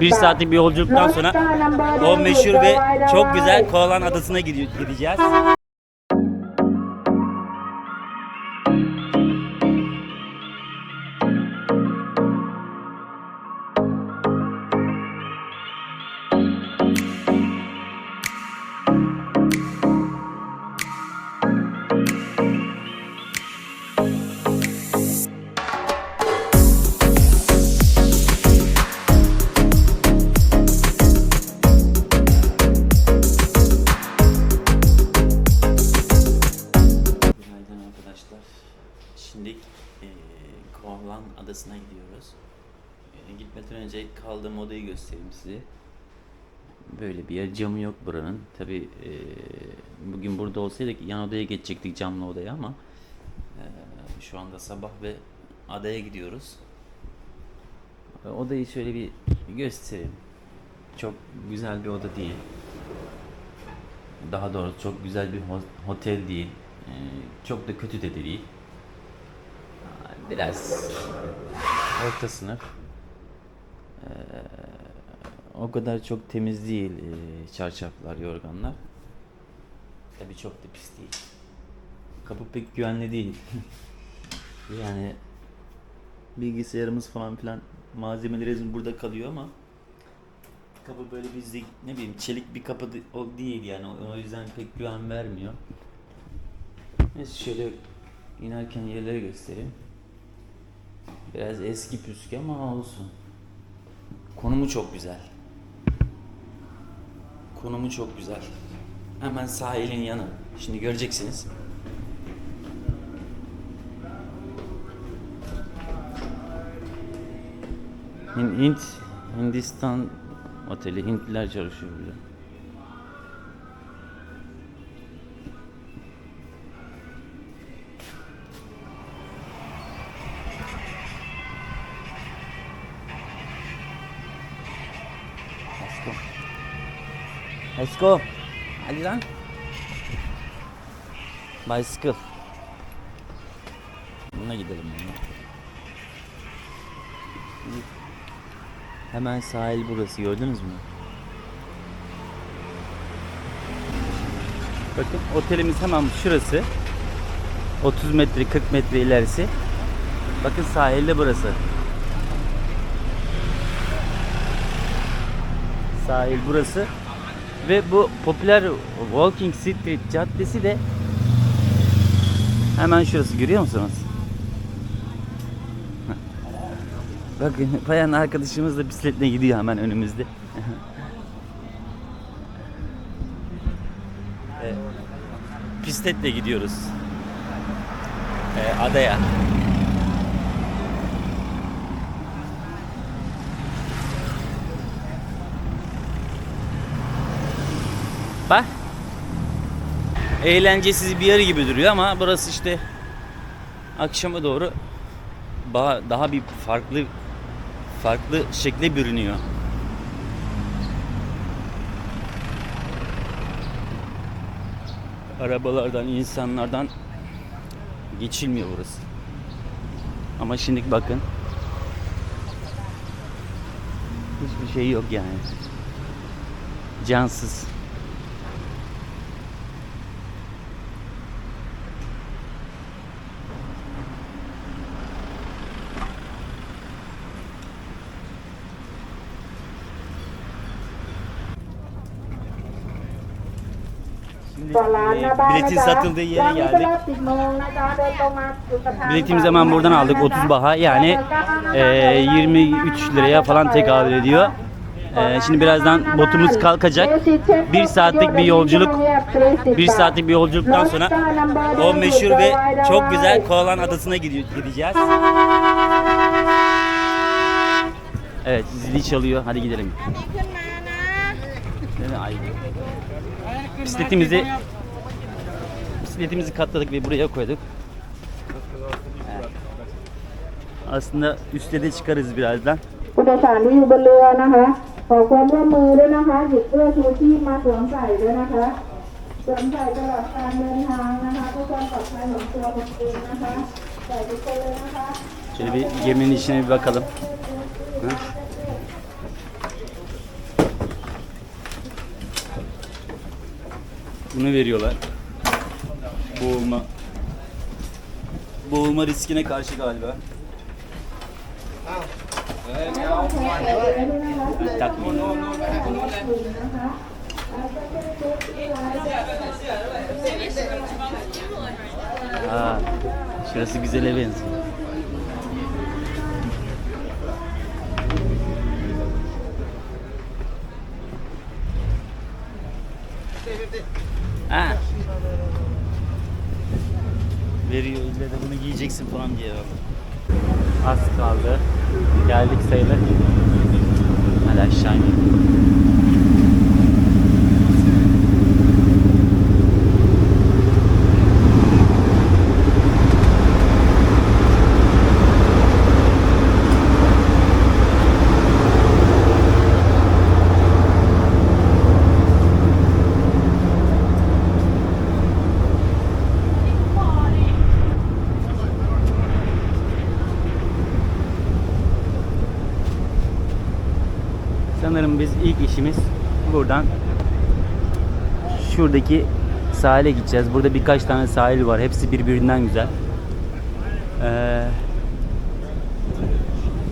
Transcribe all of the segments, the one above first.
Bir saatlik bir yolculuktan sonra o meşhur ve çok güzel Koalan Adası'na gide- gideceğiz. Gitmeden önce kaldığım odayı göstereyim size. Böyle bir yer. Camı yok buranın. Tabi bugün burada olsaydık yan odaya geçecektik camlı odaya ama eee, şu anda sabah ve adaya gidiyoruz. E, Odayı şöyle bir göstereyim. Çok güzel bir oda değil. Daha doğrusu çok güzel bir ho- otel değil. Ee, çok da kötü de değil. Biraz orta sınıf. Ee, o kadar çok temiz değil ee, çarşaflar, yorganlar. Tabii çok da pis değil. Kapı pek güvenli değil. yani bilgisayarımız falan filan malzemelerimiz burada kalıyor ama kapı böyle bizde ne bileyim çelik bir kapı o değil yani o yüzden pek güven vermiyor. Neyse şöyle inerken yerleri göstereyim. Biraz eski püskü ama olsun. Konumu çok güzel. Konumu çok güzel. Hemen sahilin yanı. Şimdi göreceksiniz. Hin- Hint, Hindistan oteli. Hintliler çalışıyor burada. Let's go. Hadi lan. Bicycle. Buna gidelim. ya. Hemen sahil burası gördünüz mü? Bakın otelimiz hemen şurası. 30 metre 40 metre ilerisi. Bakın sahilde burası. Sahil burası. Ve bu popüler Walking Street caddesi de hemen şurası görüyor musunuz? Bakın bayan arkadaşımız da bisikletle gidiyor hemen önümüzde. e, bisikletle gidiyoruz. E, adaya. Eğlencesiz bir yer gibi duruyor ama burası işte akşama doğru daha bir farklı farklı şekle bürünüyor. Arabalardan, insanlardan geçilmiyor burası. Ama şimdi bakın. Hiçbir şey yok yani. Cansız. Şimdi e, biletin satıldığı yere geldik. Biletimizi hemen buradan aldık 30 baha yani e, 23 liraya falan tekabül ediyor. E, şimdi birazdan botumuz kalkacak. Bir saatlik bir yolculuk. Bir saatlik bir yolculuktan sonra o meşhur ve çok güzel Koalan Adası'na gide- gideceğiz. Evet zili çalıyor. Hadi gidelim. Ay Bisikletimizi bisikletimizi katladık ve buraya koyduk. Evet. Aslında üstte de çıkarız birazdan. ผู้โดยสารที่อยู่บนเรือนะคะ ขอความร่วมมือด้วยนะคะ หยิบเสื้อชูชีพมาสวมใส่ด้วยนะคะ สวมใส่ตลอดการเดินทางนะคะเพื่อความปลอดภัยของตัวคนเองนะคะ ใส่ทุกคนเลยนะคะ Şöyle bir geminin içine bir bakalım. Hı? Bunu veriyorlar. Boğulma. Boğulma riskine karşı galiba. Takma. Aa, şurası güzele benziyor. Veriyor ille de bunu giyeceksin falan diye. Az kaldı. Geldik sayılır. Hadi aşağı inelim. Şuradaki sahile gideceğiz. Burada birkaç tane sahil var. Hepsi birbirinden güzel. Ee,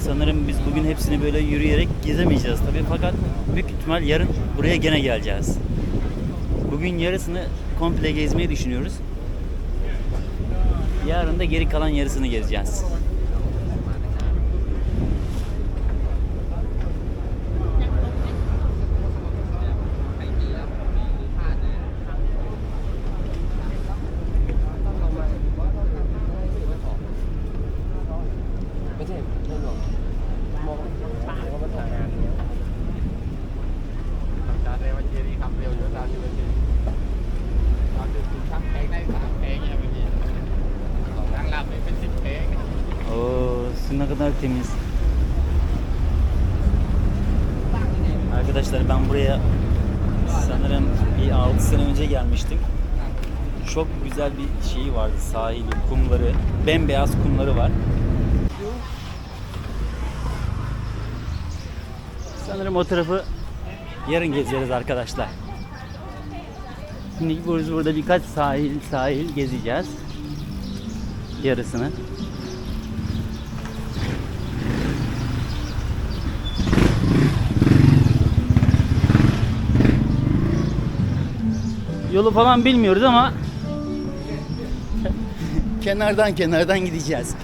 sanırım biz bugün hepsini böyle yürüyerek gezemeyeceğiz tabii. Fakat büyük ihtimal yarın buraya gene geleceğiz. Bugün yarısını komple gezmeyi düşünüyoruz. Yarın da geri kalan yarısını gezeceğiz. Oo, su ne kadar temiz. Arkadaşlar ben buraya sanırım bir 6 sene önce gelmiştim. Çok güzel bir şeyi vardı sahili, kumları, bembeyaz kumları var. Sanırım o tarafı yarın gezeceğiz arkadaşlar. Şimdi burada birkaç sahil sahil gezeceğiz. Yarısını. Yolu falan bilmiyoruz ama kenardan kenardan gideceğiz.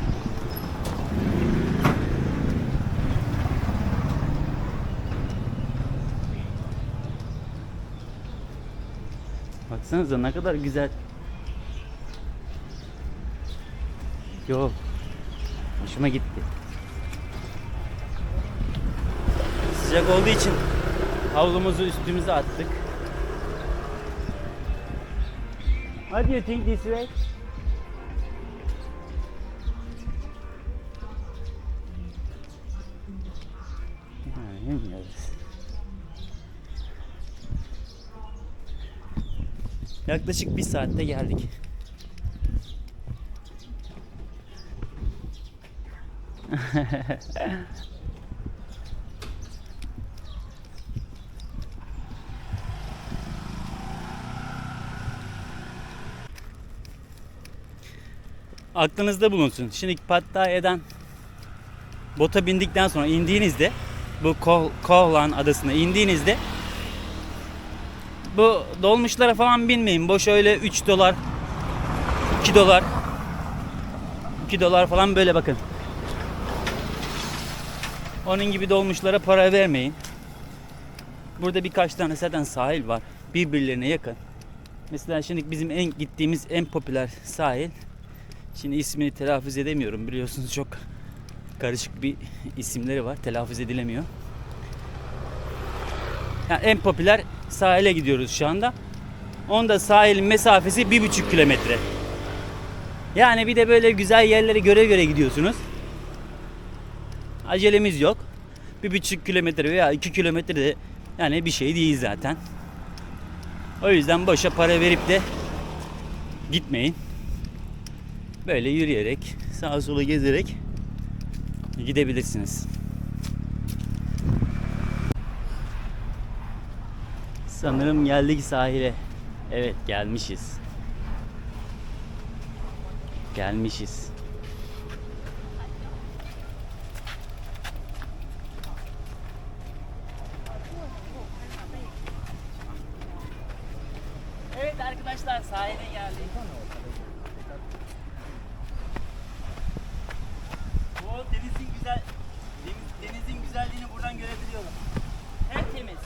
Baksanıza ne kadar güzel. Yo. Hoşuma gitti. Sıcak olduğu için havlumuzu üstümüze attık. What do you think this way? Bilmiyoruz. Yaklaşık bir saatte geldik. aklınızda bulunsun. Şimdi Pattaya'dan bota bindikten sonra indiğinizde bu Koh, Kohlan adasına indiğinizde bu dolmuşlara falan binmeyin. Boş öyle 3 dolar 2 dolar 2 dolar falan böyle bakın. Onun gibi dolmuşlara para vermeyin. Burada birkaç tane zaten sahil var. Birbirlerine yakın. Mesela şimdi bizim en gittiğimiz en popüler sahil Şimdi ismini telaffuz edemiyorum biliyorsunuz çok karışık bir isimleri var telaffuz edilemiyor. Yani en popüler sahile gidiyoruz şu anda. Onda sahilin mesafesi bir buçuk kilometre. Yani bir de böyle güzel yerleri göre göre gidiyorsunuz. Acelemiz yok. Bir buçuk kilometre veya iki kilometre de yani bir şey değil zaten. O yüzden boşa para verip de gitmeyin. Böyle yürüyerek, sağa sola gezerek gidebilirsiniz. Sanırım geldik sahile. Evet gelmişiz. Gelmişiz. Evet arkadaşlar sahile geldik. O denizin güzel deniz- denizin güzelliğini buradan görebiliyorum. Tertemiz.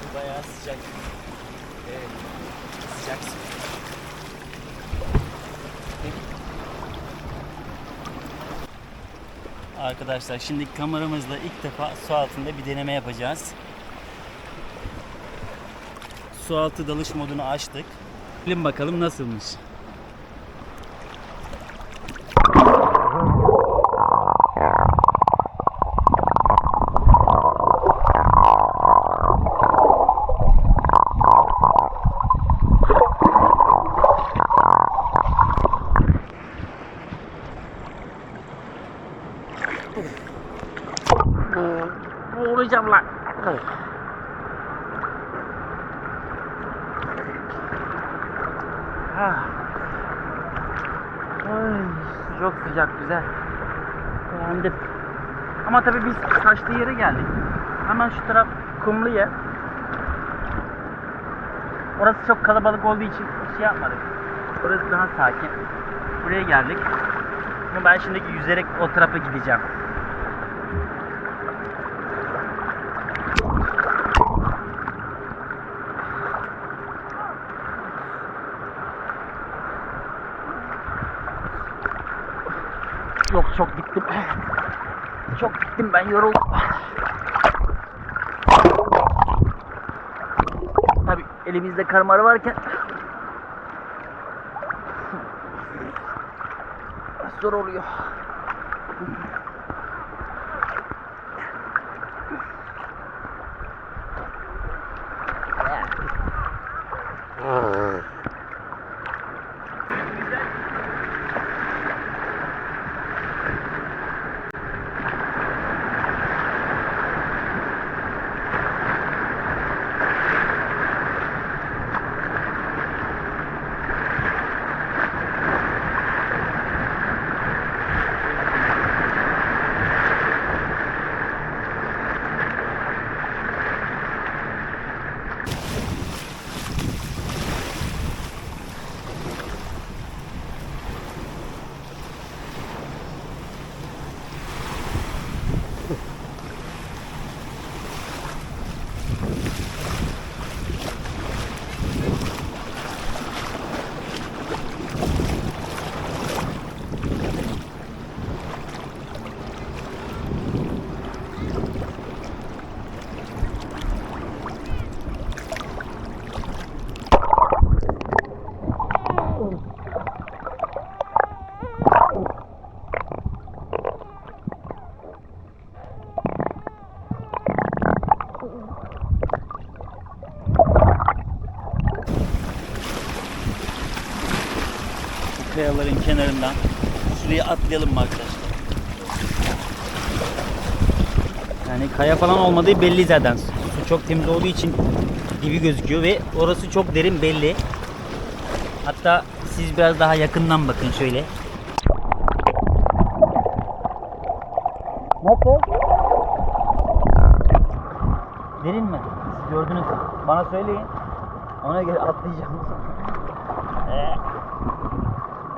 Su bayağı sıcak. Evet. Sıcak su. Arkadaşlar şimdi kameramızla ilk defa su altında bir deneme yapacağız. Su altı dalış modunu açtık. Bilin bakalım nasılmış. Boğulacağım lan. Ah. Ay, çok sıcak güzel. Beğendim. Ama tabii biz kaçtığı yere geldik. Hemen şu taraf kumlu yer. Orası çok kalabalık olduğu için şey yapmadık. Orası daha sakin. Buraya geldik. Ama ben şimdi yüzerek o tarafa gideceğim. Yok çok gittim. Çok gittim ben yoruldum. Tabi elimizde karmarı varken Dur oluyor. Mm-hmm. Ah. Kayaların kenarından şuraya atlayalım mı arkadaşlar? Yani kaya falan olmadığı belli zaten. Su çok temiz olduğu için dibi gözüküyor ve orası çok derin belli. Hatta siz biraz daha yakından bakın şöyle. Nasıl? Derin mi? Siz gördünüz. Bana söyleyin. Ona göre atlayacağım.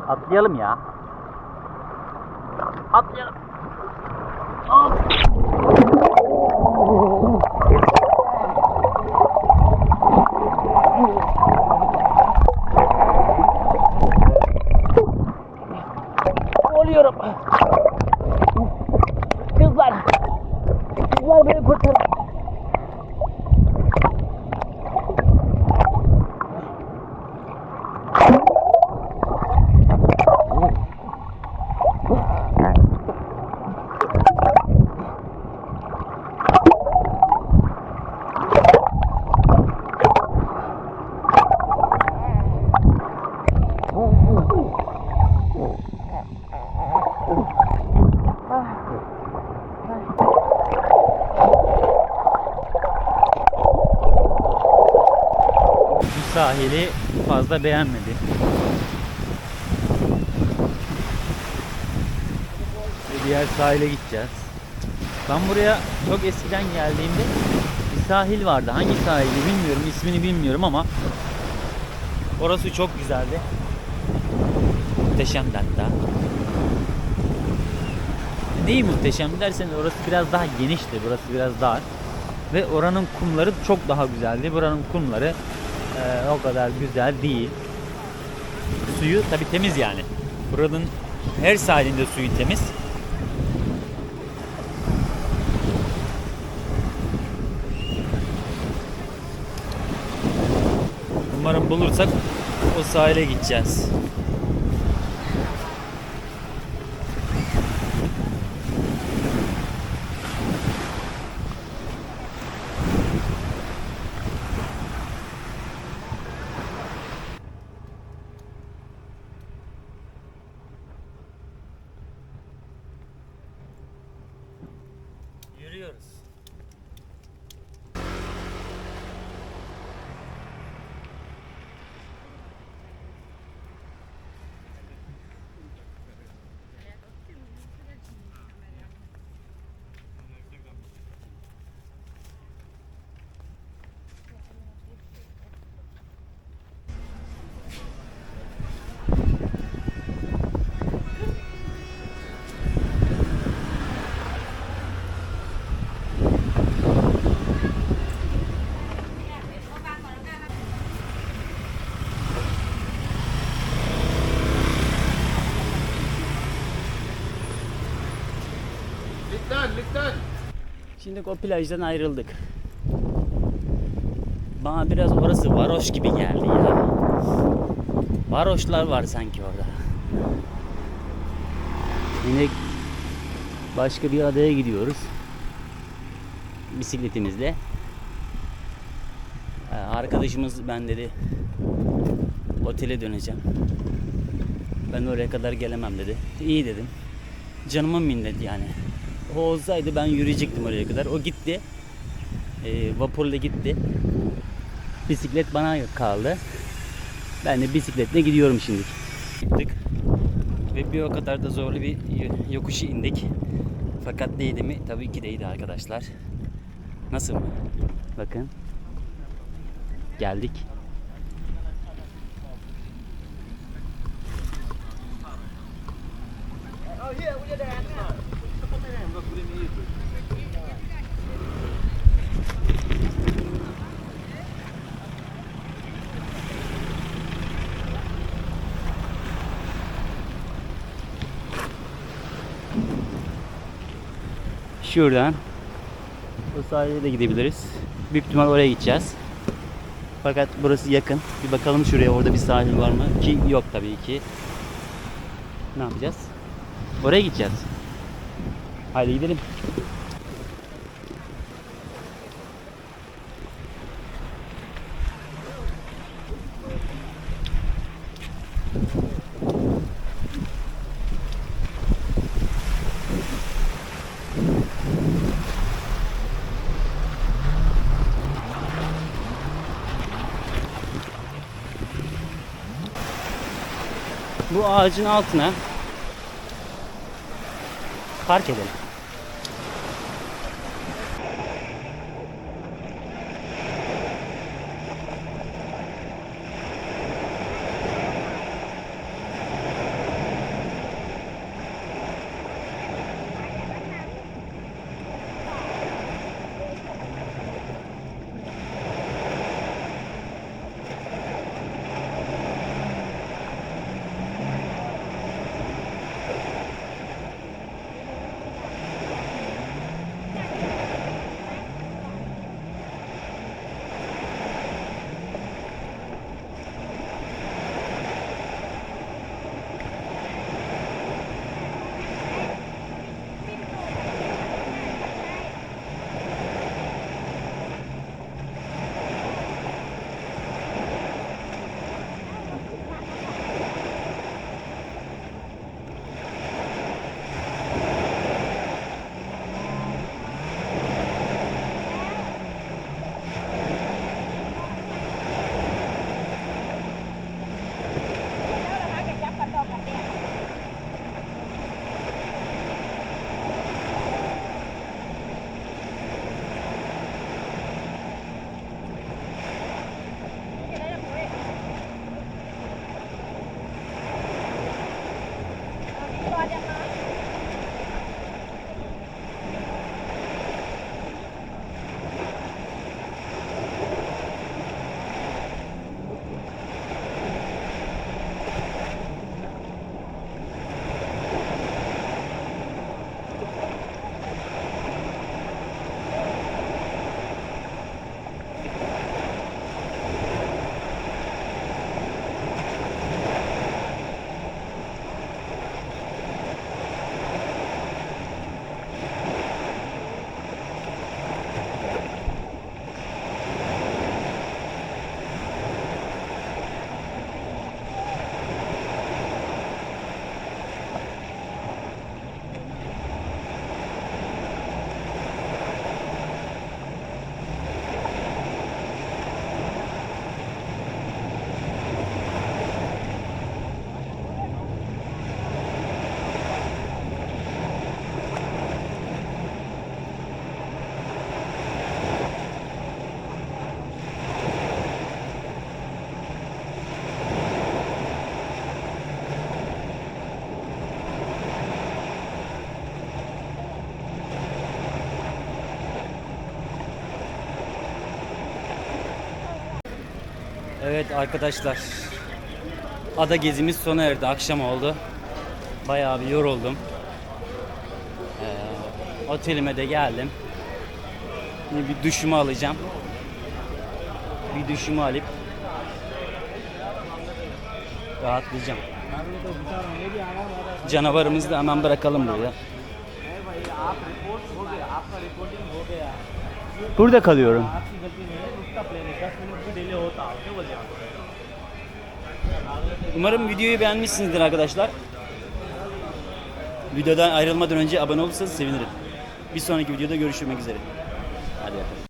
Atlayalım ya. Atlayalım. Hop. Kurtar beni kurtar. Bu sahili fazla beğenmedi. Ve diğer sahile gideceğiz. Ben buraya çok eskiden geldiğimde bir sahil vardı. Hangi sahildi bilmiyorum, ismini bilmiyorum ama orası çok güzeldi. Muhteşemdi hatta. Neyi muhteşem derseniz orası biraz daha genişti, burası biraz dar. Ve oranın kumları çok daha güzeldi. Buranın kumları eee, o kadar güzel değil. Suyu tabi temiz yani. Buranın her sahilinde suyu temiz. Umarım bulursak o sahile gideceğiz. Şimdi o plajdan ayrıldık. Bana biraz orası varoş gibi geldi ya. Varoşlar var sanki orada. Yine başka bir adaya gidiyoruz. Bisikletimizle. Arkadaşımız ben dedi otele döneceğim. Ben oraya kadar gelemem dedi. İyi dedim. Canıma minnet yani. O olsaydı ben yürüyecektim oraya kadar. O gitti. Ee, vapurla gitti. Bisiklet bana kaldı. Ben de bisikletle gidiyorum şimdi. Gittik. Ve bir o kadar da zorlu bir yokuşu indik. Fakat değdi mi? Tabii ki değdi arkadaşlar. Nasıl mı? Bakın. Geldik. Şuradan o sahile de gidebiliriz. Büyük ihtimal oraya gideceğiz. Fakat burası yakın. Bir bakalım şuraya orada bir sahil var mı? Ki yok tabii ki. Ne yapacağız? Oraya gideceğiz. Haydi gidelim. Ağacın altına park edelim. Roger. Evet arkadaşlar. Ada gezimiz sona erdi. Akşam oldu. Bayağı bir yoruldum. Ee, otelime de geldim. Şimdi bir duşumu alacağım. Bir duşumu alıp rahatlayacağım. Canavarımızı da hemen bırakalım burada. Burada kalıyorum. Umarım videoyu beğenmişsinizdir arkadaşlar. Videodan ayrılmadan önce abone olursanız sevinirim. Bir sonraki videoda görüşmek üzere. Hadi bakalım.